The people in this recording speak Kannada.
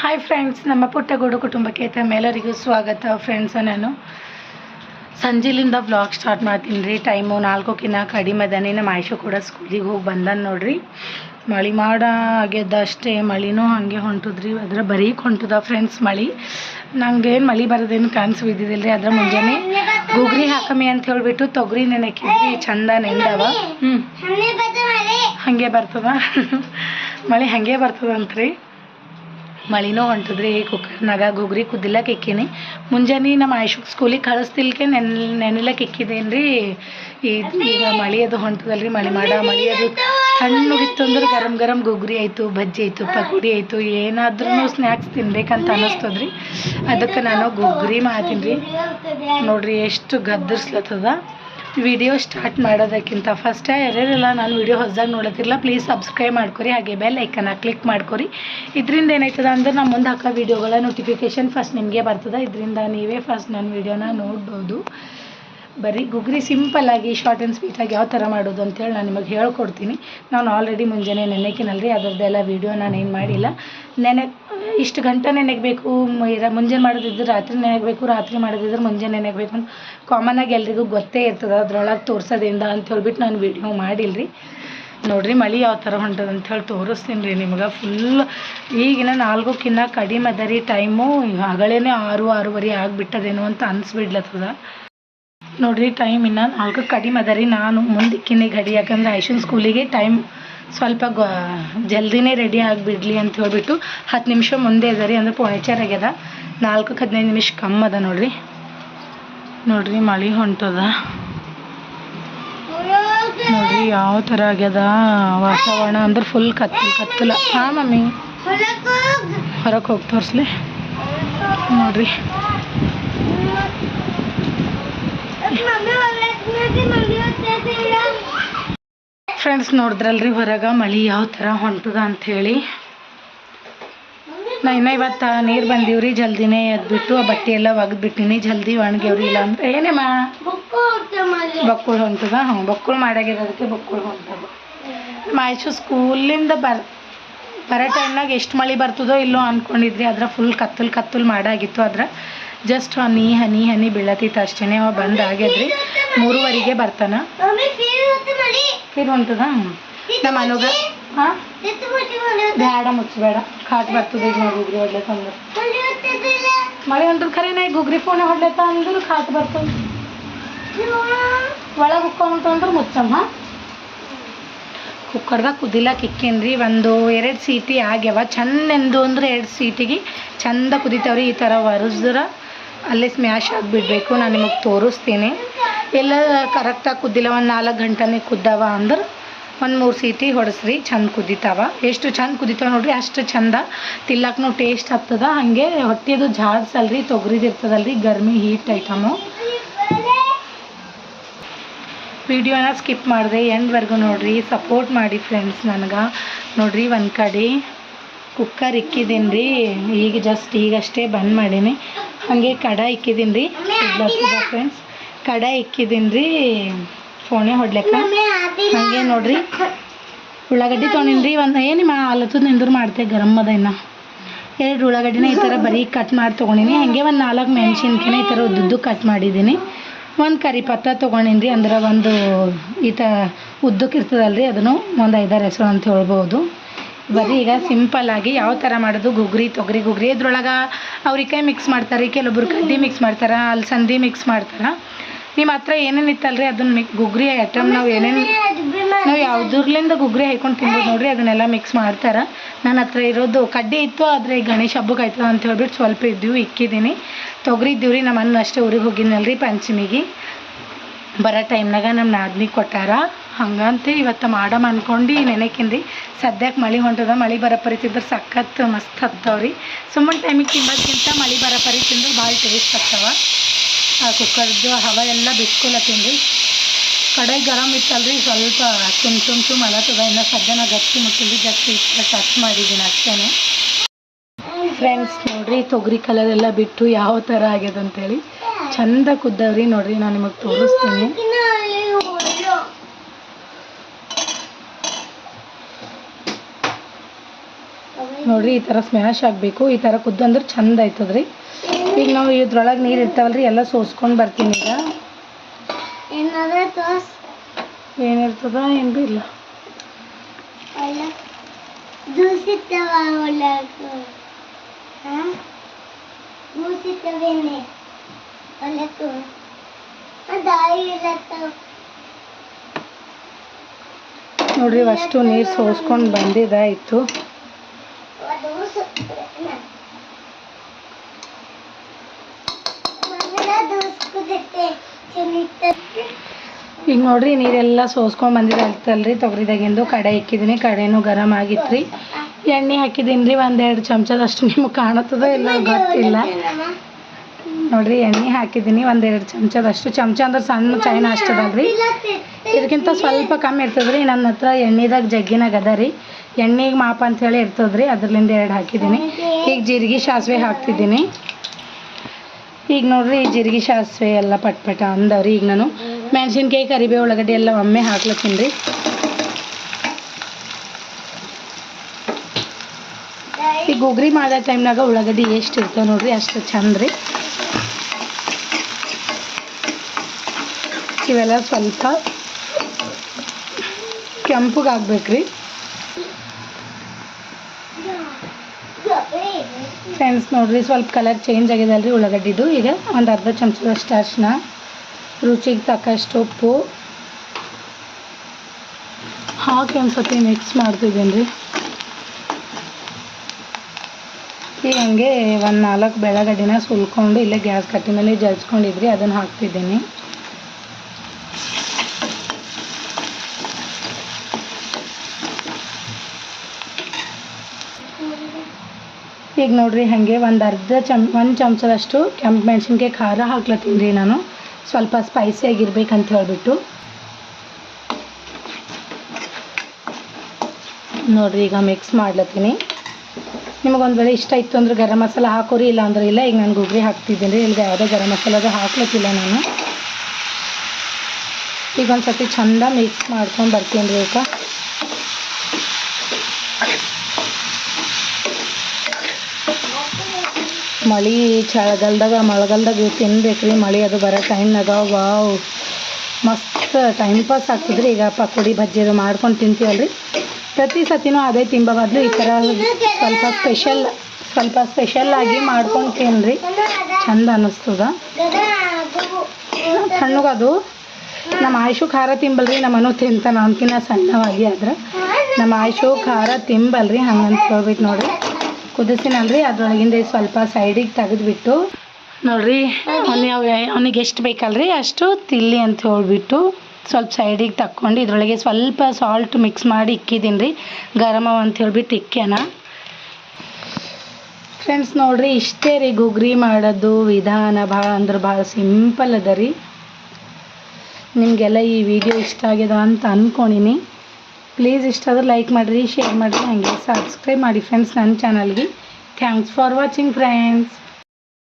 ಹಾಯ್ ಫ್ರೆಂಡ್ಸ್ ನಮ್ಮ ಪುಟ್ಟಗೂಡು ಕುಟುಂಬಕ್ಕೆ ತಮ್ಮೆಲ್ಲರಿಗೂ ಸ್ವಾಗತ ಫ್ರೆಂಡ್ಸ್ ನಾನು. ಸಂಜೆಲಿಂದ ವ್ಲಾಗ್ ಸ್ಟಾರ್ಟ್ ಮಾಡ್ತೀನಿ ರೀ. ಟೈಮು ನಾಲ್ಕಕ್ಕಿಂತ ಕಡಿಮೆ ಅದಾನೆ ನಮ್ಮ ಆಯ್ಷು ಕೂಡ ಸ್ಕೂಲಿಗೆ ಹೋಗಿ ಬಂದಾನ ನೋಡ್ರಿ. ಮಳೆ ಮಾಡ ಆಗ್ಯದ ಅಷ್ಟೇ. ಮಳಿನೂ ಹಾಗೆ ಹೊಂಟದ್ರಿ. ಅದ್ರ ಬರೀ ಹೊಂಟದ ಫ್ರೆಂಡ್ಸ್ ಮಳೆ. ನಂಗೇನು ಮಳೆ ಬರೋದೇನು ಕನಸು ಬಿದ್ದಿದ್ದಿಲ್ಲ ರೀ. ಅದ್ರ ಮುಂಜಾನೆ ಗುಗ್ರಿ ಹಾಕಮಿ ಅಂತ ಹೇಳ್ಬಿಟ್ಟು ತೊಗರಿ ನೆನಕಿದ್ರಿ ಚಂದ ನೆಂದವ. ಹ್ಞೂ ಹಾಗೆ ಬರ್ತದ. ಮಳೆ ಹಾಗೆ ಬರ್ತದಂತ್ರಿ ಮಳಿನೂ ಹೊಂಟದ್ರಿ, ಕುಕ್ಕರ್ನಾಗ ಗುಗ್ರಿ ಕುದಿಲಕ್ಕೆ ಇಕ್ಕೀನಿ ಮುಂಜಾನೆ ನಮ್ಮ ಆಯುಷಕ್ಕೆ ಸ್ಕೂಲಿಗೆ ಕಳಿಸ್ತಿಲ್ಕೆ ನೆನ್ ನೆನಿಲಕ್ಕೆ ಇಕ್ಕಿದ್ದೇನೆ ರೀ ಈಗ ಮಳೆ ಅದು ಹೊಂಟದಲ್ರಿ, ಮಳೆ ಮಾಡ, ಮಳೆ ಅದು ತಣ್ಣಗಿತ್ತು ಅಂದ್ರೆ ಗರಂ ಗರಂ ಗುಗ್ರಿ ಆಯಿತು, ಬಜ್ಜಿ ಆಯಿತು, ಪಕೋಡಿ ಆಯಿತು ಏನಾದ್ರೂ ಸ್ನ್ಯಾಕ್ಸ್ ತಿನ್ಬೇಕಂತ ಅನ್ನಿಸ್ತದ್ರಿ ಅದಕ್ಕೆ ನಾನು ಗುಗ್ರಿ ಮಾಡ್ತೀನಿ ರೀ ನೋಡ್ರಿ, ಎಷ್ಟು ಗದ್ದರ್ಸ್ಲತ್ತದ. ವಿಡಿಯೋ ಸ್ಟಾರ್ಟ್ ಮಾಡೋದಕ್ಕಿಂತ ಫಸ್ಟ್ ಯಾರ್ಯಾರೆಲ್ಲ ನಾನು ವಿಡಿಯೋ ಹೊಸದಾಗಿ ನೋಡತ್ತಿರಲ್ಲ ಪ್ಲೀಸ್ ಸಬ್ಸ್ಕ್ರೈಬ್ ಮಾಡ್ಕೊರಿ, ಹಾಗೆ ಬೆಲ್ ಐಕನ್ನ ಕ್ಲಿಕ್ ಮಾಡ್ಕೊರಿ. ಇದರಿಂದ ಏನಾಯ್ತದ ಅಂದ್ರೆ ನಮ್ಮ ಮುಂದೆ ಹಾಕೋ ವಿಡಿಯೋಗಳ ನೋಟಿಫಿಕೇಶನ್ ಫಸ್ಟ್ ನಿಮಗೆ ಬರ್ತದೆ. ಇದರಿಂದ ನೀವೇ ಫಸ್ಟ್ ನನ್ನ ವಿಡಿಯೋನ ನೋಡ್ಬೋದು. ಬರೀ ಗುಗ್ರಿ ಸಿಂಪಲ್ಲಾಗಿ ಶಾರ್ಟ್ ಆ್ಯಂಡ್ ಸ್ವೀಟಾಗಿ ಯಾವ ಥರ ಮಾಡೋದು ಅಂತೇಳಿ ನಾನು ನಿಮಗೆ ಹೇಳ್ಕೊಡ್ತೀನಿ. ನಾನು ಆಲ್ರೆಡಿ ಮುಂಜಾನೆ ನೆನೆಕಿನಲ್ರಿ ಅದರದ್ದೆಲ್ಲ ವೀಡಿಯೋ ನಾನು ಏನು ಮಾಡಿಲ್ಲ. ನೆನೆ ಇಷ್ಟು ಗಂಟೆ ನೆನೆಗಬೇಕು ಮುಂಜಾನೆ ಮಾಡೋದಿದ್ರೆ ರಾತ್ರಿ ನೆನೆಗಬೇಕು, ರಾತ್ರಿ ಮಾಡೋದಿದ್ರೆ ಮುಂಜಾನೆ ನೆನೆಗಬೇಕು ಅಂತ ಆಗಿ ಎಲ್ರಿಗೂ ಗೊತ್ತೇ ಇರ್ತದೆ. ಅದ್ರೊಳಗೆ ತೋರ್ಸೋದ್ರಿಂದ ಅಂತ ಹೇಳ್ಬಿಟ್ಟು ನಾನು ವೀಡಿಯೋ ಮಾಡಿಲ್ರಿ. ನೋಡ್ರಿ ಮಳೆ ಯಾವ ಥರ ಹೊಂಟದ ಹೇಳಿ ತೋರಿಸ್ತೀನಿ ರೀ ನಿಮ್ಗೆ ಫುಲ್ ಈಗಿನ ನಾಲ್ಕಕ್ಕಿಂತ ಕಡಿಮೆ ಅದ ರೀ ಟೈಮು ಹಗಳೇನೆ ಆರು, ಆರೂವರೆ ಆಗಿಬಿಟ್ಟದೇನೋ ಅಂತ ಅನ್ಸ್ಬಿಡ್ಲತ್ತದ. ನೋಡ್ರಿ ಟೈಮ್ ಇನ್ನು ನಾಲ್ಕು ಕಡಿಮೆ ಅದ ರೀ. ನಾನು ಮುಂದಕ್ಕಿನೇ ಗಡಿ. ಯಾಕಂದ್ರೆ ಐಶನ್ ಸ್ಕೂಲಿಗೆ ಟೈಮ್ ಸ್ವಲ್ಪ ಗ, ಜಲ್ದಿನೇ ರೆಡಿ ಆಗಿಬಿಡ್ಲಿ ಅಂತ ಹೇಳ್ಬಿಟ್ಟು ಹತ್ತು ನಿಮಿಷ ಮುಂದೆ ಅದ ರೀ ಅಂದ್ರೆ ಪೋಣಿಚಾರ್ ಆಗ್ಯದ. ನಾಲ್ಕು ಹದಿನೈದು ನಿಮಿಷ ಕಮ್ಮಿ ಅದ ನೋಡ್ರಿ. ನೋಡ್ರಿ ಮಳೆ ಹೊಂಟದ. ನೋಡ್ರಿ ಯಾವ ಥರ ಆಗ್ಯದ. ವಾತಾವರಣ ಅಂದ್ರೆ ಫುಲ್ ಕತ್ತಲು, ಕತ್ತಲ. ಹಾಂ, ಮಮ್ಮಿ. ಹೊರಗೆ ಹೋಗಿ ತೋರಿಸ್ಲಿ. ನೋಡ್ರಿ. ಫ್ರೆಂಡ್ಸ್ ನೋಡಿದ್ರಲ್ರಿ ಹೊರಗೆ? ಮಳೆ ಯಾವ ಥರ ಹೊಂಟದ ಅಂಥೇಳಿ. ನಾ ಇನ್ನ ಇವತ್ತು ನೀರು ಬಂದೀವ್ರಿ, ಜಲ್ದಿನೇ ಎದ್ಬಿಟ್ಟು ಆ ಬಟ್ಟೆ ಎಲ್ಲ ಒಗೆದ್ಬಿಟ್ಟಿನಿ. ಜಲ್ದಿ ಒಣಗ್ಯವ್ರಿ ಇಲ್ಲ ಅಂದ್ರೆ ಏನೇ ಮಾ ಬಕ್ಕುಳು ಹೊಂಟದ? ಹ್ಞೂ ಬಕ್ಕುಳು ಮಾಡಾಗಿರೋದಕ್ಕೆ ಬಕ್ಕುಳು ಹೊಂಟದ. ಮಾಯ್ಸು ಸ್ಕೂಲಿಂದ ಬರ್ ಬರೋ ಟೈಮ್ನಾಗ ಎಷ್ಟು ಮಳೆ ಬರ್ತದೋ ಇಲ್ಲೋ ಅಂದ್ಕೊಂಡಿದ್ರಿ ಅದ್ರ ಫುಲ್ ಕತ್ತಲು ಕತ್ತಲು ಮಾಡಾಗಿತ್ತು ಅದ್ರ. ಜಸ್ಟ್ ಹನಿ ಹನಿ ಹನಿ ಬೀಳತಿತ್ತು ಅಷ್ಟೇ ಅವ ಬಂದು ಆಗ್ಯದ್ರಿ. ಮೂರುವರೆಗೆ ಬರ್ತಾನ. ಇರುವಂತದ? ನಮ್ಮ ಅನುಗ. ಹಾಂ? ಬೇಡ ಮುಚ್ಚಬೇಡ. ಕಾಟ್ ಬರ್ತದೆ ಈಗ ಗುಗ್ರಿ ಹೊಡ್ಲತ್ತ ಅಂದ್ರೆ ಮಳೆ ಹೊಂಟದ ಖರೆ ನಾ ಗುಗ್ರಿ ಫೋನ್ ಹೊಡ್ಲತ್ತ ಅಂದ್ರೆ ಕಾಟ್ ಬರ್ತದೆ. ಒಳಗೆ ಹುಕ್ಕೊಂತಂದ್ರೆ ಮುಚ್ಚಮ್ಮ ಕುಕ್ಕರ್ದಾಗ ಕುದಿಲಕ್ಕೆ ಇಕ್ಕೇನ್ರಿ. ಒಂದು ಎರಡು ಸೀಟಿ ಆಗ್ಯಾವ. ಚಂದೆಂದು ಅಂದ್ರೆ ಎರಡು ಸೀಟಿಗೆ ಚಂದ ಕುದಿತಾವ್ರಿ ಈ ಥರ ಒರೆಸ್ದ್ರ. ಅಲ್ಲೇ ಸ್ಮ್ಯಾಶ್ ಆಗಿಬಿಡ್ಬೇಕು, ನಾನು ನಿಮಗೆ ತೋರಿಸ್ತೀನಿ. ಎಲ್ಲ ಕರೆಕ್ಟಾಗಿ ಕುದ್ದಿಲ್ಲ, ಒಂದು ನಾಲ್ಕು ಗಂಟೆನೇ ಕುದ್ದಾವ ಅಂದ್ರೆ ಒಂದು ಮೂರು ಸೀಟಿ ಹೊಡೆಸ್ರಿ, ಚಂದ ಕುದಿತಾವ. ಎಷ್ಟು ಚಂದ ಕುದಿತಾವ ನೋಡ್ರಿ, ಅಷ್ಟು ಚಂದ ತಿಲ್ಲಕ್ಕೂ ಟೇಸ್ಟ್ ಆಗ್ತದ. ಹಾಗೆ ಹೊಟ್ಟೆದು ಜಾಡ್ಸಲ್ರಿ ತೊಗರಿದು ಇರ್ತದಲ್ರಿ ಗರ್ಮಿ ಹೀಟ್ ಐಟಮು ವಿಡಿಯೋನ ಸ್ಕಿಪ್ ಮಾಡಿದೆ, ಎಂಡ್ವರೆಗೂ ನೋಡ್ರಿ ಸಪೋರ್ಟ್ ಮಾಡಿ ಫ್ರೆಂಡ್ಸ್ ನನಗೆ. ನೋಡ್ರಿ, ಒಂದು ಕಡೆ ಕುಕ್ಕರ್ ಇಕ್ಕಿದ್ದೀನಿ ರೀ ಈಗ ಜಸ್ಟ್ ಈಗಷ್ಟೇ ಬಂದ್ ಮಾಡೀನಿ. ಹಾಗೆ ಕಡ ಇಕ್ಕಿದ್ದೀನಿ ರೀ. ಫ್ರೆಂಡ್ಸ್ ಕಡ ಇಕ್ಕಿದ್ದೀನಿ ರೀ ಫೋಣೆ ಹೊಡ್ಲಿಕ್ಕ. ಹಾಗೆ ನೋಡ್ರಿ. ಉಳ್ಳಾಗಡ್ಡಿ ತೊಗೊಂಡಿನಿ ರೀ ಒಂದು ಮಾ ಆಲತ್ತು ನಿಂದ್ರು ಮಾಡ್ತೆ ಗರಮ್ ಅದ ಇನ್ನು. ಎರಡು ಉಳ್ಳಾಗಡ್ಡಿನ ಈ ಥರ ಬರೀ ಕಟ್ ಮಾಡಿ ತೊಗೊಂಡಿನಿ. ಹಂಗೆ ಒಂದು ನಾಲ್ಕು ಮೆಣಸಿನ್ಕಾಯಿನ ಈ ಥರ ಉದ್ದುದ್ದು ಕಟ್ ಮಾಡಿದ್ದೀನಿ ಒಂದು ಕರಿ ಪತ್ತ ತೊಗೊಂಡಿನಿ ರೀ, ಅಂದ್ರೆ ಒಂದು ಈ ತ ಉದ್ದಕ್ಕೆ ಇರ್ತದಲ್ರಿ, ಅದನ್ನು ಒಂದು ಐದಾರು ಹೆಸರು ಅಂತ ಹೇಳ್ಬೋದು. ಬರೀ ಈಗ ಸಿಂಪಲ್ಲಾಗಿ ಯಾವ ಥರ ಮಾಡೋದು? ಗುಗ್ರಿ, ತೊಗರಿ, ಗುಗ್ರಿ. ಇದ್ರೊಳಗೆ ಅವ್ರಿಕಾಯಿ ಮಿಕ್ಸ್ ಮಾಡ್ತಾರೆ ಕೆಲವೊಬ್ರು ಕಡ್ಡಿ ಮಿಕ್ಸ್ ಮಾಡ್ತಾರೆ ಅಲಸಂದಿ ಮಿಕ್ಸ್ ಮಾಡ್ತಾರೆ. ನಿಮ್ಮ ಹತ್ರ ಏನೇನು ಇತ್ತಲ್ರಿ ಅದನ್ನ ಮಿಕ್ ಗುಗ್ರಿ ಐಟಮ್ ನಾವು ಏನೇನು ನಾವು ಯಾವ್ದ್ರಲಿಂದ ಗುಗ್ರಿ ಹಾಯ್ಕೊಂಡು ತಿನ್ಬೋದು ನೋಡ್ರಿ, ಅದನ್ನೆಲ್ಲ ಮಿಕ್ಸ್ ಮಾಡ್ತಾರೆ. ನನ್ನ ಹತ್ರ ಇರೋದು ಕಡ್ಡಿ ಇತ್ತು, ಆದರೆ ಗಣೇಶ ಹಬ್ಬಕ್ಕೆ ಆಯ್ತದ ಅಂತ ಹೇಳ್ಬಿಟ್ಟು ಸ್ವಲ್ಪ ಇದ್ದೀವಿ ಇಕ್ಕಿದ್ದೀನಿ ತೊಗರಿ ಇದ್ದೀವಿ ರೀ ನಮ್ಮ ಅಣ್ಣ ಅಷ್ಟೇ ಊರಿಗೆ ಹೋಗಿನಲ್ರಿ ಪಂಚಮಿಗೆ. ಬರೋ ಟೈಮ್ನಾಗ ನಮ್ಮ ನಾದ್ನಿಗೆ ಕೊಟ್ಟಾರ. ಹಂಗಂತ ಇವತ್ತು ಮಾಡಮ್ ಅನ್ಕೊಂಡು ನೆನೆಕಿನ್ರಿ ಸದ್ಯಕ್ಕೆ ಮಳೆ ಹೊಂಟದ, ಮಳೆ ಬರೋ ಪರಿತಿದ್ರೆ ಸಖತ್ ಮಸ್ತ್ ಹತ್ತವ್ರಿ ಸುಮ್ಮನೆ ಟೈಮಿಗೆ ತಿನ್ನೋದ್ಕಿಂತ ಮಳೆ ಬರೋ ಪರಿ ತಿಂದ್ರೆ ಭಾಳ ಟೇಸ್ಟ್ ಆಗ್ತಾವ ಆ ಕುಕ್ಕರ್ದು ಹವ ಎಲ್ಲ ಬಿಟ್ಕೊಳತ್ತೀನಿ ರೀ ಕಡೆ ಗರಮ್ ಇತ್ತಲ್ರಿ, ಸ್ವಲ್ಪ ತುಮ್ ತುಮ್ ತುಮ್ ಅಲತ್ತದ ಇನ್ನು ಸದ್ಯ ನಾ ಗಟ್ಟಿ ಮುಟ್ಟಿದ್ರಿ ಇಷ್ಟ ಟಚ್ ಮಾಡಿದ್ದೀನಿ ಅಷ್ಟೇ ಫ್ರೆಂಡ್ಸ್ ನೋಡ್ರಿ, ತೊಗರಿ ಕಲರ್ ಎಲ್ಲ ಬಿಟ್ಟು ಯಾವ ಥರ ಆಗ್ಯದ ಅಂತೇಳಿ ಚಂದ ಕುದ್ದವ್ರಿ ನೋಡ್ರಿ, ನಾನು ನಿಮಗೆ ತೋರಿಸ್ತೀನಿ. ನೋಡ್ರಿ ಈ ಥರ ಸ್ಮ್ಯಾಶ್ ಆಗಬೇಕು ಈ ಥರ ಕುದ್ದು ಅಂದ್ರೆ ಚಂದ ಆಯ್ತದ್ರಿ. ಈಗ ನಾವು ಇದ್ರೊಳಗೆ ನೀರು ಇರ್ತಾವಲ್ರಿ ಎಲ್ಲ ಸೋಸ್ಕೊಂಡು ಬರ್ತೀನಿ ಈಗ. ಏನಿರ್ತದ ಏನು ಭೀ ಇಲ್ಲ. ನೋಡ್ರಿ ಅಷ್ಟು ನೀರು ಸೋಸ್ಕೊಂಡು ಬಂದಿದ್ದಾಯಿತು ಈಗ ನೋಡ್ರಿ, ನೀರೆಲ್ಲ ಸೋಸ್ಕೊಂಡು ಅಲ್ತಲ್ರಿ ತೊಗರಿದಾಗಿಂದು ಕಡೆ ಇಕ್ಕಿದೀನಿ, ಕಡೆನೂ ಗರಂ ಆಗಿತ್ರಿ. ಎಣ್ಣೆ ಹಾಕಿದೀನಿ ರೀ ಒಂದೆರಡು ಚಮಚದಷ್ಟು ನಿಮಗೆ ಕಾಣುತ್ತದೋ ಇಲ್ಲ ಗೊತ್ತಿಲ್ಲ. ನೋಡ್ರಿ, ಎಣ್ಣೆ ಹಾಕಿದ್ದೀನಿ ಒಂದೆರಡು ಚಮಚದಷ್ಟು. ಚಮಚ ಅಂದ್ರೆ ಸಣ್ಣ ಚೈನ ಅಷ್ಟದಲ್ರಿ. ಇದಕ್ಕಿಂತ ಸ್ವಲ್ಪ ಕಮ್ಮಿ ಇರ್ತದ್ರಿ. ನನ್ನ ಹತ್ರ ಎಣ್ಣೆದಾಗ ಜಗ್ಗಿನಾಗ ಅದ ರೀ ಎಣ್ಣೆಗೆ ಮಾಪ ಅಂಥೇಳಿ ಇರ್ತದೆ ರೀ ಅದ್ರಲ್ಲಿಂದ ಎರಡು ಹಾಕಿದ್ದೀನಿ ಈಗ ಜೀರಿಗೆ, ಸಾಸಿವೆ ಹಾಕ್ತಿದ್ದೀನಿ. ಈಗ ನೋಡ್ರಿ ಜೀರಿಗೆ ಸಾಸಿವೆ ಎಲ್ಲ ಪಟ್ ಪಟ ಅಂದವ್ರಿ. ಈಗ ನಾನು ಮೆಣಸಿನ್ಕಾಯಿ, ಕರಿಬೇವು, ಉಳ್ಳಾಗಡ್ಡಿ ಎಲ್ಲ ಒಮ್ಮೆ ಹಾಕ್ಲತ್ತೀನಿ ರೀ. ಈ ಗುಗ್ರಿ ಮಾಡೋ ಟೈಮ್ನಾಗ ಉಳ್ಳಾಗಡ್ಡಿ ಎಷ್ಟು ಇರ್ತವೆ ನೋಡ್ರಿ, ಅಷ್ಟು ಚಂದ ರೀ. ಇವೆಲ್ಲ ಸ್ವಲ್ಪ ಕೆಂಪಗೆ ಫ್ರೆಂಡ್ಸ್ ನೋಡಿರಿ, ಸ್ವಲ್ಪ ಕಲರ್ ಚೇಂಜ್ ಆಗಿದೆ ಅಲ್ರಿ ಉಳ್ಳಾಗಡ್ಡಿದು. ಈಗ ಒಂದು ಅರ್ಧ ಚಮಚದಷ್ಟು ಅರಿಶಿನ ರುಚಿಗೆ ತಕ್ಕಷ್ಟು ಉಪ್ಪು. ಹಾಕಿ ಒಂದು ಸತಿ ಮಿಕ್ಸ್ ಮಾಡ್ತಿದ್ದೀನಿ ರೀ ಈಗ ಹಂಗೆ ಒಂದು ನಾಲ್ಕು ಬೆಳಗಡ್ಡಿನ ಸುಲ್ಕೊಂಡು, ಇಲ್ಲೇ ಗ್ಯಾಸ್ ಕಟ್ಟಿ ಮೇಲೆ ಜಜ್ಕೊಂಡಿದ್ರಿ, ಅದನ್ನು ಹಾಕ್ತಿದ್ದೀನಿ. ಈಗ ನೋಡ್ರಿ ಹಾಗೆ ಒಂದು ಅರ್ಧ ಚಮ್, ಒಂದು ಚಮಚದಷ್ಟು ಕೆಂಪು ಮೆಣಸಿನ್ಕಾಯಿ ಖಾರ ಹಾಕ್ಲತ್ತೀನಿ ರೀ ನಾನು. ಸ್ವಲ್ಪ ಸ್ಪೈಸಿ ಆಗಿರ್ಬೇಕಂತ ಹೇಳ್ಬಿಟ್ಟು. ನೋಡ್ರಿ ಈಗ ಮಿಕ್ಸ್ ಮಾಡ್ಲತ್ತೀನಿ. ನಿಮಗೊಂದು ವೇಳೆ ಇಷ್ಟ ಇತ್ತು ಅಂದ್ರೆ ಗರಂ ಮಸಾಲ ಹಾಕೋರಿ ಇಲ್ಲ ಅಂದ್ರೆ ಇಲ್ಲ, ಈಗ ನಾನು ಗುಗ್ರಿ ಹಾಕ್ತಿದ್ದೀನಿ ರೀ. ಇಲ್ಲಿಗೆ ಯಾವುದೇ ಗರಂ ಮಸಾಲದ ಹಾಕ್ಲತ್ತಿಲ್ಲ ನಾನು. ಈಗ ಒಂದು ಸತಿ ಚೆಂದ ಮಿಕ್ಸ್ ಮಾಡ್ಕೊಂಡು ಬರ್ತೀನಿ ರೀ ಈಗ ಮಳೆ ಚಳಿಗಾಲ್ದಾಗ, ಮಳೆಗಾಲ್ದಾಗ ತಿನ್ಬೇಕು ರೀ ಮಳೆ ಅದು ಬರೋ ಟೈಮ್ನಾಗ ವಾವ್. ಮಸ್ತ್ ಟೈಮ್ ಪಾಸ್ ಆಗ್ತದ್ರಿ. ಈಗ ಪಕೋಡಿ ಬಜ್ಜಿ ಅದು ಮಾಡ್ಕೊಂಡು ತಿಂತೀವಲ್ರಿ. ಪ್ರತಿ ಸತಿನೂ ಅದೇ ತಿಂಬ ಬದಲು ಈ ಥರ ಸ್ವಲ್ಪ ಸ್ಪೆಷಲ್ ಸ್ವಲ್ಪ ಸ್ಪೆಷಲ್ ಆಗಿ ಮಾಡ್ಕೊಂಡು ತಿನ್ರಿ. ಚಂದ ಅನ್ನಿಸ್ತದ. ತಣ್ಣಗದು ನಮ್ಮ ಆಯುಷು ಖಾರ ತಿಂಬಲ್ರಿ. ನಮ್ಮ ಮನು ತಿಂತಾನ ಅವನಕಿನ್ನ ಸಣ್ಣವಾಗಿ ಆದ್ರೆ. ನಮ್ಮ ಆಯುಷು ಖಾರ ತಿಂಬಲ್ರಿ. ಹಂಗಂತ ಹೇಳ್ಬಿಟ್ಟು ನೋಡ್ರಿ. ಕುದಿಸಿನಲ್ರಿ ಅದ್ರೊಳಗಿಂದ ಸ್ವಲ್ಪ ಸೈಡಿಗೆ ತೆಗೆದ್ಬಿಟ್ಟು ನೋಡ್ರಿ ಅವ್ನಿಗೆ ಅವನಿಗೆ ಎಷ್ಟು ಬೇಕಲ್ರಿ? ಅಷ್ಟು ತಿಲ್ಲಿ ಅಂತ ಹೇಳ್ಬಿಟ್ಟು ಸ್ವಲ್ಪ ಸೈಡಿಗೆ ತಕ್ಕೊಂಡು ಇದರೊಳಗೆ ಸ್ವಲ್ಪ ಸಾಲ್ಟ್ ಮಿಕ್ಸ್ ಮಾಡಿ ಇಕ್ಕಿದ್ದೀನಿ ರೀ ಗರಮ ಅಂತ ಹೇಳ್ಬಿಟ್ಟು ಇಕ್ಕ್ಯಾನ. ಫ್ರೆಂಡ್ಸ್ ನೋಡ್ರಿ, ಇಷ್ಟೇ ರೀ ಗುಗ್ರಿ ಮಾಡೋದು ವಿಧಾನ. ಭಾಳ ಅಂದ್ರೆ ಭಾಳ ಸಿಂಪಲ್ ಅದ ರೀ. ನಿಮಗೆಲ್ಲ ಈ ವಿಡಿಯೋ ಇಷ್ಟ ಆಗ್ಯದ ಅಂತ ಅಂದ್ಕೊಂಡಿನಿ ಪ್ಲೀಸ್ ಇಷ್ಟ ಆದ್ರೆ ಲೈಕ್ ಮಾಡಿರಿ ಶೇರ್ ಮಾಡಿರಿ, ಹಾಗೆ ಸಬ್ಸ್ಕ್ರೈಬ್ ಮಾಡಿ ಫ್ರೆಂಡ್ಸ್ ನನ್ನ ಚಾನಲ್ಗೆ ಥ್ಯಾಂಕ್ಸ್ ಫಾರ್ ವಾಚಿಂಗ್ ಫ್ರೆಂಡ್ಸ್